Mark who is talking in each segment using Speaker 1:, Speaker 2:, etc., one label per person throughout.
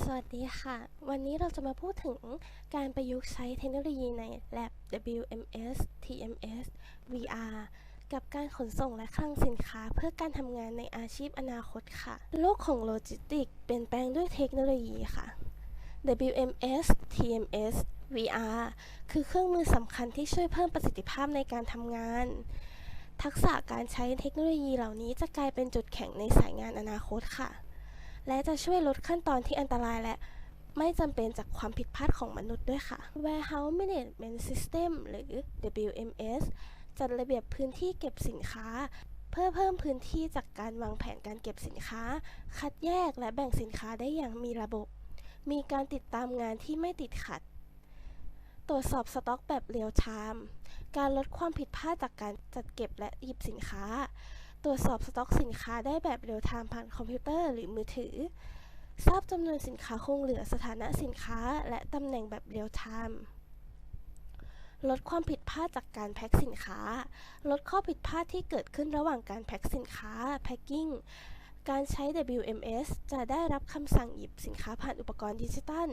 Speaker 1: สวัสดีค่ะ วันนี้เราจะมาพูดถึงการประยุกต์ใช้เทคโนโลยีใน Lab WMS TMS VR กับการขนส่งและคลังสินค้าเพื่อการทำงานในอาชีพอนาคตค่ะ โลกของโลจิสติกเปลี่ยนแปลงด้วยเทคโนโลยีค่ะ WMS TMS VR คือเครื่องมือสำคัญที่ช่วยเพิ่มประสิทธิภาพในการทำงาน ทักษะการใช้เทคโนโลยีเหล่านี้จะกลายเป็นจุดแข็งในสายงานอนาคตค่ะ และจะช่วยลดขั้นตอนที่อันตรายและไม่จำเป็นจากความผิดพลาดของมนุษย์ด้วยค่ะ Warehouse Management System หรือ WMS จัดระเบียบพื้นที่เก็บสินค้า เพื่อเพิ่มพื้นที่จากการวางแผนการเก็บสินค้า คัดแยกและแบ่งสินค้าได้อย่างมีระบบ มีการติดตามงานที่ไม่ติดขัด ตรวจสอบสต็อกแบบเรียลไทม์ การลดความผิดพลาดจากการจัดเก็บและหยิบสินค้า ตรวจสอบสต็อกสินค้าได้แบบเรียลไทม์ผ่านคอมพิวเตอร์หรือมือถือ ทราบจำนวนสินค้าคงเหลือสถานะสินค้า และตำแหน่งแบบเรียลไทม์ลดความผิดพลาดจากการแพ็คสินค้า ลดข้อผิดพลาดที่เกิดขึ้นระหว่างการแพ็คสินค้าแพ็คกิ้งการใช้ WMS จะได้รับคำสั่งหยิบสินค้าผ่านอุปกรณ์ดิจิตัล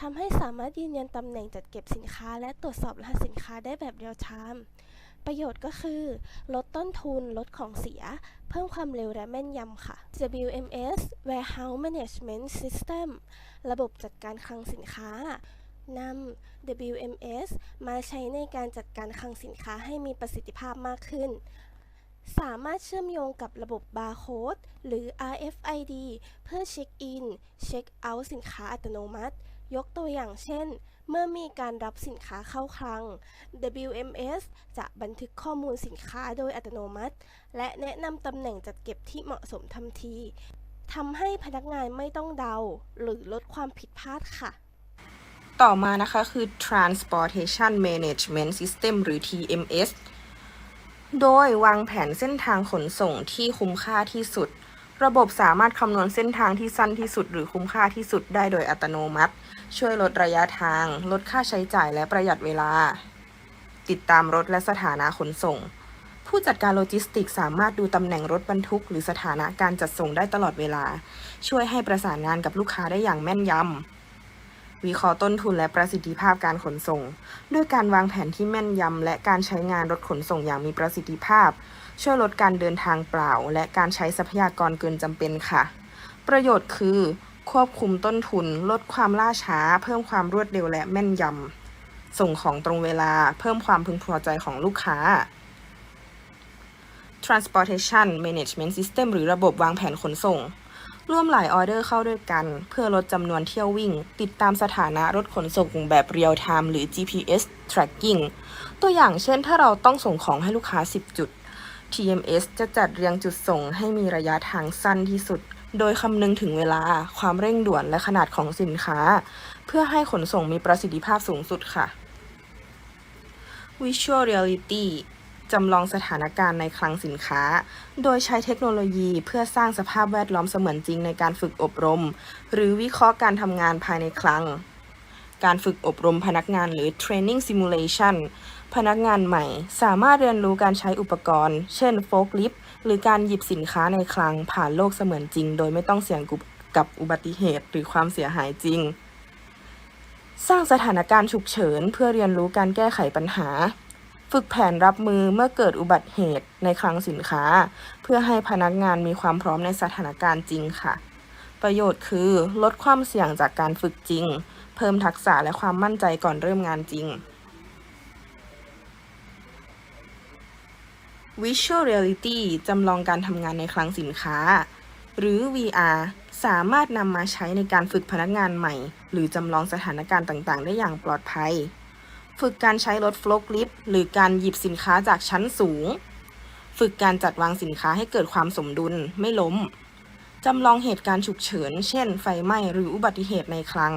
Speaker 1: ทำให้สามารถยืนยันตำแหน่งจัดเก็บสินค้า และตรวจสอบรหัสสินค้าได้แบบเรียลไทม์ ประโยชน์ก็คือ ลดต้นทุน ลดของเสีย เพิ่มความเร็วและแม่นยำค่ะ WMS Warehouse Management System ระบบจัดการคลังสินค้านำ WMS มาใช้ในการจัดการคลังสินค้าให้มีประสิทธิภาพมากขึ้น สามารถเชื่อมโยงกับระบบบาร์โค้ดหรือ RFID เพื่อเช็คอิน เช็คเอาท์สินค้าอัตโนมัติ ยกตัวอย่างเช่น เมื่อมีการรับสินค้าเข้าคลัง WMS จะบันทึกข้อมูลสินค้าโดยอัตโนมัติ และแนะนำตำแหน่งจัดเก็บที่เหมาะสมทันทีทำให้พนักงานไม่ต้องเดา หรือลดความผิดพลาดค่ะ
Speaker 2: ต่อมานะคะคือ Transportation Management System หรือ TMS โดยวางแผนเส้นทางขนส่งที่คุ้มค่าที่สุด ระบบสามารถคำนวณเส้นทางที่สั้นที่สุด หรือคุ้มค่าที่สุดได้โดยอัตโนมัติ ช่วยลดระยะทาง ลดค่าใช้จ่ายและประหยัดเวลา ติดตามรถและสถานะขนส่ง ผู้จัดการโลจิสติกส์สามารถดูตำแหน่งรถบรรทุก หรือสถานะการจัดส่งได้ตลอดเวลา ช่วยให้ประสานงานกับลูกค้าได้อย่างแม่นยำ วิเคราะห์ต้นทุนและประสิทธิภาพการขนส่ง ด้วยการวางแผนที่แม่นยำและการใช้งานรถขนส่งอย่างมีประสิทธิภาพ ช่วยลดการเดินทางเปล่า และการใช้ทรัพยากรเกินจำเป็นค่ะ ประโยชน์คือ ควบคุมต้นทุน ลดความล่าช้า เพิ่มความรวดเร็วและแม่นยำส่งของตรงเวลา เพิ่มความพึงพอใจของลูกค้า Transportation Management System หรือระบบวางแผนขนส่ง ร่วมหลายออเดอร์เข้าด้วยกัน เพื่อลดจำนวนเที่ยววิ่ง ติดตามสถานะรถขนส่งแบบเรียลไทม์หรือ GPS tracking ตัวอย่างเช่นถ้าเราต้องส่งของให้ลูกค้า 10 จุด TMS จะจัดเรียงจุดส่งให้มีระยะทางสั้นที่สุด โดยคำนึงถึงเวลา ความเร่งด่วนและขนาดของสินค้า เพื่อให้ขนส่งมีประสิทธิภาพสูงสุดค่ะ Visual Reality จำลองสถานการณ์ในคลังสินค้า โดยใช้เทคโนโลยีเพื่อสร้างสภาพแวดล้อมเสมือนจริงในการฝึกอบรม หรือวิเคราะห์การทำงานภายในคลัง การฝึกอบรมพนักงานหรือ Training Simulation พนักงานใหม่สามารถเรียนรู้การใช้อุปกรณ์ เช่นโฟล์ลิฟต์หรือการหยิบสินค้าในคลังผ่านโลกเสมือนจริง โดยไม่ต้องเสี่ยงกับอุบัติเหตุหรือความเสียหายจริง สร้างสถานการณ์ฉุกเฉินเพื่อเรียนรู้การแก้ไขปัญหา ฝึกแผนรับมือเมื่อเกิดอุบัติเหตุในคลังสินค้า เพื่อให้พนักงานมีความพร้อมในสถานการณ์จริงค่ะ ประโยชน์คือลดความเสี่ยงจากการฝึกจริง เพิ่มทักษะและความมั่นใจก่อนเริ่มงานจริง Visual Reality จำลองการทำงานในคลังสินค้า หรือ VR สามารถนำมาใช้ในการฝึกพนักงานใหม่ หรือจำลองสถานการณ์ต่าง ๆ ได้อย่างปลอดภัย ฝึกการใช้รถโฟล์ลิฟต์หรือการหยิบสินค้าจากชั้นสูง ฝึกการจัดวางสินค้าให้เกิดความสมดุลไม่ล้ม จำลองเหตุการณ์ฉุกเฉิน เช่น ไฟไหม้หรืออุบัติเหตุในคลัง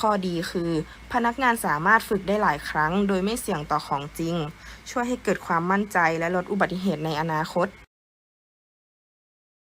Speaker 2: ข้อดีคือ พนักงานสามารถฝึกได้หลายครั้ง โดยไม่เสี่ยงต่อของจริง ช่วยให้เกิดความมั่นใจและลดอุบัติเหตุในอนาคต